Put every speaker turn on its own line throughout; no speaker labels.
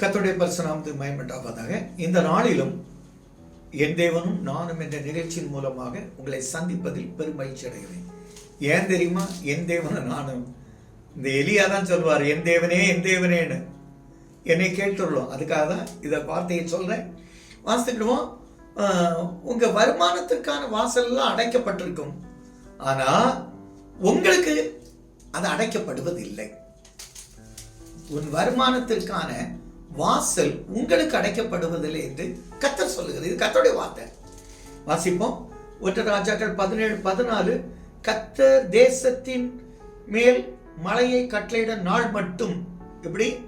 கத்துடைய பரிசுநாமத்துக்கு மயமட்டாவதாக இந்த நாளிலும் என் தேவனும் நானும் என்ற நிகழ்ச்சியின் மூலமாக உங்களை சந்திப்பதில் பெருமகிழ்ச்சி அடைகிறேன். ஏன் தெரியுமா? என் தேவனும் நானும். இந்த எலியா தான் சொல்வார் என் தேவனே என் தேவனேன்னு. என்னை கேட்டுள்ளோம். அதுக்காக தான் இதை வார்த்தையை சொல்கிறேன் வாசிக்கிடுவோம் உங்கள் வருமானத்திற்கான வாசல்லாம் அடைக்கப்பட்டிருக்கும். ஆனால் உங்களுக்கு அது அடைக்கப்படுவதில்லை. உன் வருமானத்திற்கான வாசல் உங்களுக்கு அடைக்கப்படுவதில்லை என்று கத்தர் சொல்லுகிறது. இது கத்தருடைய வார்த்தை. வாசிப்போம். ஒற்ற ராஜாக்கள் பதினேழு பதினாலு கத்தர் தேசத்தின் மேல் மலையை கட்டளையிட நாள் மட்டும். எப்படி?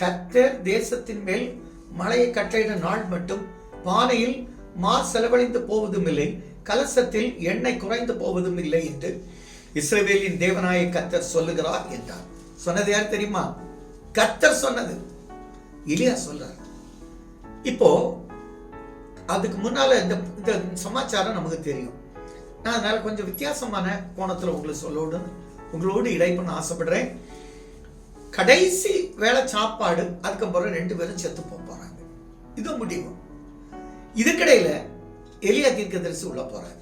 கத்தர் தேசத்தின் மேல் மலையை கட்டளையிட நாள் மட்டும். பானையில் மா செலவழிந்து போவதும் இல்லை கலசத்தில் எண்ணெய் குறைந்து போவதும் இல்லை என்று இஸ்ரவேலின் தேவனாய கத்தர் சொல்லுகிறார் என்றார். சொன்னது யார் தெரியுமா? கத்தர் சொன்னது. இலியா சொல்றார். இப்போ அதுக்கு முன்னால இந்த இந்த சமாச்சாரம் நமக்கு தெரியும். நான் அதனால கொஞ்சம் வித்தியாசமான கோணத்துல உங்களுக்கு சொல்லோடு உங்களோடு இடை பண்ண ஆசைப்படுறேன். கடைசி வேலை சாப்பாடு அதுக்கப்புறம் ரெண்டு பேரும் செத்து போறாங்க. இது முடிவு. இதுக்கிடையில எலியா தீர்க்கதரிசி உள்ள போறாரு.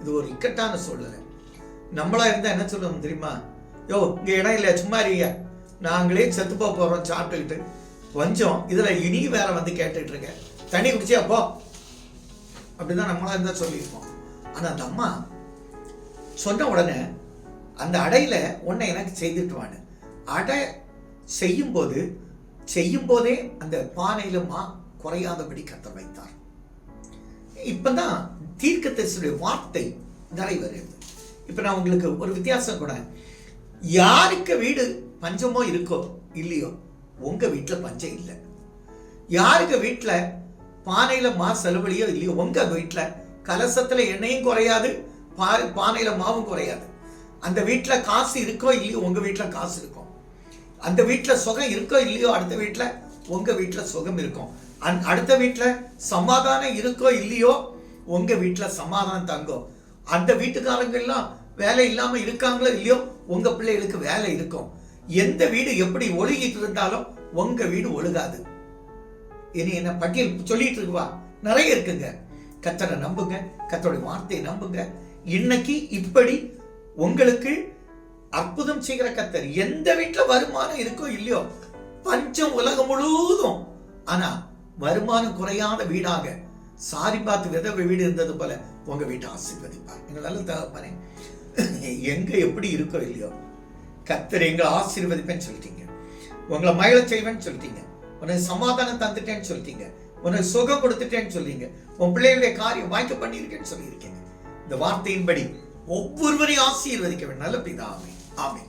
இது ஒரு இக்கட்டான சூழ்நிலை. நம்மளா இருந்தா என்ன சொல்லுவோம் தெரியுமா? யோ இங்க இடம் இல்லையா? சும்மா இருங்க நாங்களே செத்து போக போகிறோம் சாப்பிட்டுக்கிட்டு கொஞ்சம் இதில் இனி வேற வந்து கேட்டுட்டு இருக்க தண்ணி குடிச்சியா? போ. அப்படிதான் நம்மளா இருந்தால் சொல்லியிருப்போம். ஆனால் அந்த அம்மா சொன்ன உடனே அந்த அடையில் உன்னை எனக்கு செய்துட்டு வான்னு அடை செய்யும்போது செய்யும்போதே செய்யும் போதே அந்த பானையில் மா குறையாதபடி கத்த வைத்தார். இப்பதான் தீர்க்கத்தரிசனுடைய வார்த்தை நிறைவேறுது. இப்போ நான் உங்களுக்கு ஒரு வித்தியாசம் கூட யாருக்கு வீடு பஞ்சமோ இருக்கோ இல்லையோ உங்க வீட்டில் பஞ்சம் இல்லை. யாருக்கு வீட்டில் பானையில் மா செலவழியோ இல்லையோ உங்க வீட்டில் கலசத்தில் எண்ணெயும் குறையாது பா- பானையில் மாவும் குறையாது. அந்த வீட்டில் காசு இருக்கோ இல்லையோ உங்கள் வீட்டில் காசு இருக்கும். அந்த வீட்டில் சுகம் இருக்கோ இல்லையோ அடுத்த வீட்டில் உங்கள் வீட்டில் சுகம் இருக்கும். அந்- அடுத்த வீட்டில் சமாதானம் இருக்கோ இல்லையோ உங்கள் வீட்டில் சமாதானம் தங்கும். அந்த வீட்டுக்காரங்கெல்லாம் வேலை இல்லாமல் இருக்காங்களோ இல்லையோ உங்க பிள்ளைகளுக்கு வேலை இருக்கும். எந்த வீடு எப்படி ஒழுகிட்டு இருந்தாலும் உங்க வீடு ஒழுகாது. இனி என்ன பட்டியல் சொல்லிட்டு இருக்குவா? நிறைய இருக்குங்க. கத்தரை நம்புங்க கத்தருடைய வார்த்தையை நம்புங்க. இன்னைக்கு இப்படி உங்களுக்கு அற்புதம் செய்கிற கத்தர் எந்த வீட்டில் வருமானம் இருக்கோ இல்லையோ பஞ்சம் உலகம் முழுவதும். ஆனா வருமானம் குறையாத வீடாக சாரி பார்த்து விதவை வீடு இருந்தது போல உங்க வீட்டை ஆசீர்வதிப்பார். எங்களால நல்ல தகப்பனே எங்க எப்படி இருக்கோ இல்லையோ. கத்தர் எங்களை ஆசீர்வதிப்பேன்னு சொல்லிட்டீங்க. உங்களை மயில செய்வேன்னு சொல்லிட்டீங்க. உனக்கு சமாதானம் தந்துட்டேன்னு சொல்லிட்டீங்க. உனக்கு சுகம் கொடுத்துட்டேன்னு சொல்றீங்க உன் பிள்ளைகளுடைய காரியம் வாய்க்க பண்ணியிருக்கேன்னு சொல்லியிருக்கீங்க. இந்த வார்த்தையின்படி ஒவ்வொருவரையும் ஆசீர்வதிக்க வேண்டும் நல்ல ஆமை ஆமென்.